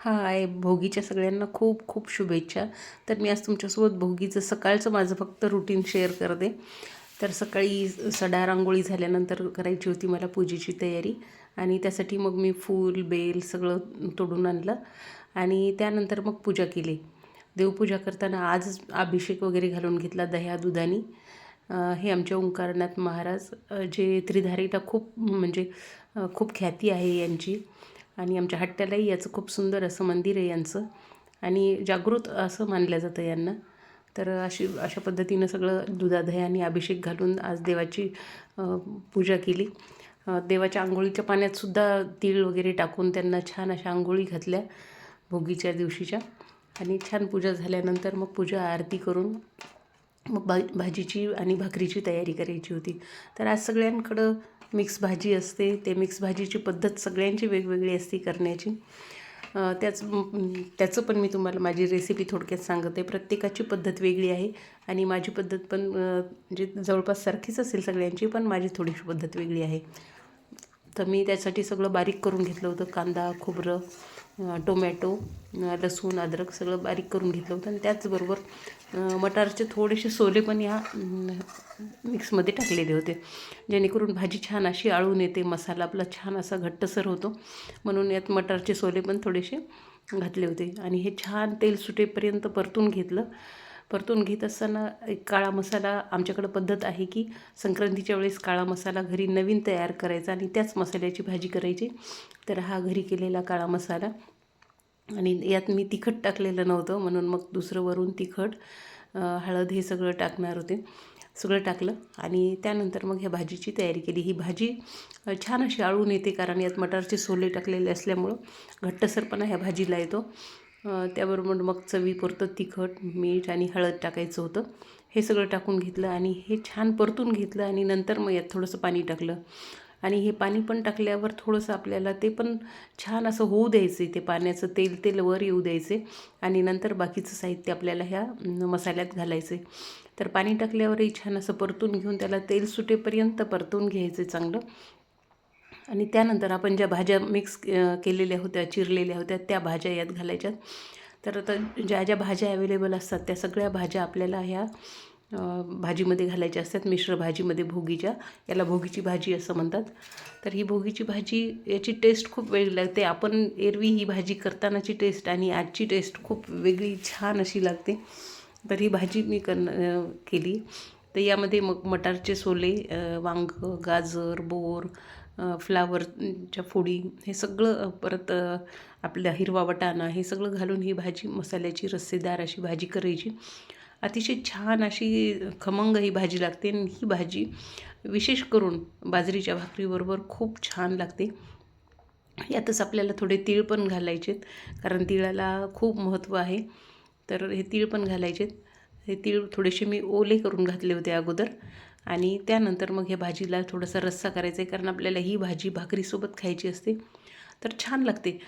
हाय भोगीच्या सगळ्यांना खूप खूप शुभेच्छा. तर मी आज तुमच्यासोबत भोगीचं सकाळचं माझं फक्त रुटीन शेअर करते तर सकाळी सडा रांगोळी झाल्यानंतर करायची होती मला पूजेची तयारी. आणि त्यासाठी मग मी फूल बेल सगळं तोडून आणलं. आणि त्यानंतर मग पूजा केली. देवपूजा करताना आज अभिषेक वगैरे घालून घेतला दह्या दुधानी. हे आमच्या ओंकारनाथ महाराज जे त्रिधारीला खूप म्हणजे खूप ख्याती आहे यांची. आणि आमच्या हट्ट्यालाही याचं खूप सुंदर असं मंदिर आहे यांचं. आणि जागृत असं मानलं जातं यांना. तर अशी अशा पद्धतीनं सगळं दुधादह्याने अभिषेक घालून आज देवाची पूजा केली. देवाच्या आंघोळीच्या पाण्यातसुद्धा तीळ वगैरे टाकून त्यांना छान अशा आंघोळी घातल्या भोगीच्या दिवशीच्या. आणि छान पूजा झाल्यानंतर मग पूजा आरती करून मग भा भाजीची आणि भाकरीची तयारी करायची होती. तर आज सगळ्यांकडं मिक्स भाजी असते. ते मिक्स भाजीची पद्धत सगळ्यांची वेगवेगळी असते करण्याची. त्याच त्याचं पण मी तुम्हाला माझी रेसिपी थोडक्यात सांगते. प्रत्येकाची पद्धत वेगळी आहे आणि माझी पद्धत पण म्हणजे जवळपास सारखीच असेल सगळ्यांची पण माझी थोडीशी पद्धत वेगळी आहे. तर मी त्यासाठी सगळं बारीक करून घेतलं होतं. कांदा खोबरं टोमॅटो लसूण अद्रक सगळं बारीक करून घेतलं होतं. आणि त्याचबरोबर मटारचे थोडेसे सोले पण या मिक्समध्ये टाकलेले होते. जेणेकरून भाजी छान अशी आळून येते मसाला आपला छान असा घट्टसर होतो. म्हणून यात मटारचे सोले पण थोडेसे घातले होते. आणि हे छान तेल सुटेपर्यंत परतून घेतलं. परतून घेत असताना एक काळा मसाला आमच्याकडं पद्धत आहे की संक्रांतीच्या वेळेस काळा मसाला घरी नवीन तयार करायचा आणि त्याच मसाल्याची भाजी करायची. तर हा घरी केलेला काळा मसाला. आणि यात मी तिखट टाकलेलं नव्हतं म्हणून मग दुसरं वरून तिखट हळद हे सगळं टाकणार होते. सगळं टाकलं आणि त्यानंतर मग ह्या भाजीची तयारी केली. ही भाजी छान अशी आळून येते कारण यात मटारचे सोले टाकलेले असल्यामुळं घट्टसरपणा ह्या भाजीला येतो. त्याबरोबर मग चवीपुरतं तिखट मीठ आणि हळद टाकायचं होतं. हे सगळं टाकून घेतलं आणि हे छान परतून घेतलं आणि नंतर मग यात थोडंसं पाणी टाकलं. आणि हे पाणी पण टाकल्यावर थोडंसं आपल्याला ते पण छान असं होऊ द्यायचे ते पाण्याचं तेल तेल वर येऊ द्यायचे आणि नंतर बाकीचं साहित्य आपल्याला ह्या मसाल्यात घालायचे तर पाणी टाकल्यावरही छान असं परतून घेऊन त्याला तेल सुटेपर्यंत परतून घ्यायचं चांगलं. आणि त्यानंतर आपण ज्या भाज्या मिक्स केलेल्या होत्या चिरलेल्या होत्या त्या भाज्या यात घालायच्यात. तर आता ज्या ज्या भाज्या अवेलेबल असतात त्या सगळ्या भाज्या आपल्याला ह्या भाजीमध्ये घालायच्या असतात मिश्र भाजीमध्ये भोगीच्या. याला भोगीची भाजी असं म्हणतात. तर ही भोगीची भाजी याची टेस्ट खूप वेगळी लागते. आपण एरवी ही भाजी करतानाची टेस्ट आणि आजची टेस्ट खूप वेगळी छान अशी लागते. तर ही भाजी मी कर केली. तर यामध्ये मग मटारचे सोले वांग गाजर बोर फ्लावरच्या फोडी हे सगळं परत आपल्या हिरवा वटाणा हे सगळं घालून ही भाजी मसाल्याची रस्सेदार अशी भाजी करायची. अतिशय छान अशी खमंग ही भाजी लागते आणि ही भाजी विशेष करून बाजरीच्या भाकरीबरोबर खूप छान लागते. यातच आपल्याला थोडे तीळ पण घालायचेत कारण तिळाला खूप महत्त्व आहे. तर हे तीळ पण घालायचेत. हे तीळ थोडेसे मी ओले करून घातले होते अगोदर. आणि त्यानंतर मग ह्या भाजीला थोडासा रस्सा करायचा आहे कारण आपल्याला ही भाजी भाकरीसोबत खायची असते. तर छान लागते.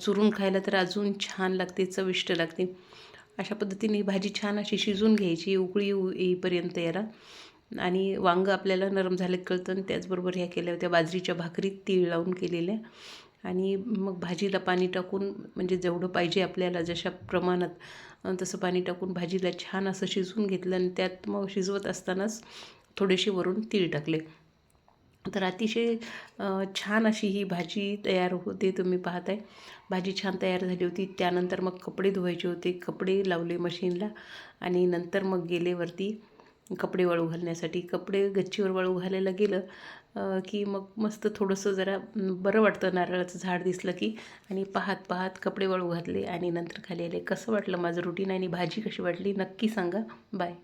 चुरून खायला तर अजून छान लागते चविष्ट लागते. अशा पद्धतीने ही भाजी छान अशी शिजून घ्यायची उकळी येईपर्यंत याला. आणि वांगं आपल्याला नरम झाले कळतं आणि त्याचबरोबर ह्या केल्या होत्या बाजरीच्या भाकरीत तीळ लावून केलेल्या. आणि मग भाजीला पाणी टाकून म्हणजे जेवढं पाहिजे आपल्याला जशा प्रमाणात तसं पाणी टाकून भाजीला छान असं शिजवून घेतलं आणि त्यात मग शिजवत असतानाच थोडेसे वरून तीळ टाकले. तर अतिशय छान अशी ही भाजी तयार होते तुम्ही पाहताय. भाजी छान तयार झाली होती. त्यानंतर मग कपडे धुवायचे होते. कपडे लावले मशीनला आणि नंतर मग गेले वरती कपडे वाळू घालण्यासाठी. कपडे गच्चीवर वाळू घालायला गेलं की मग मस्त थोडंसं जरा बरं वाटतं नारळाचं झाड दिसलं की. आणि पाहत पाहत कपडे वाळू घातले आणि नंतर खाली आले. कसं वाटलं माझं रुटीन आणि भाजी कशी वाटली? नक्की सांगा. बाय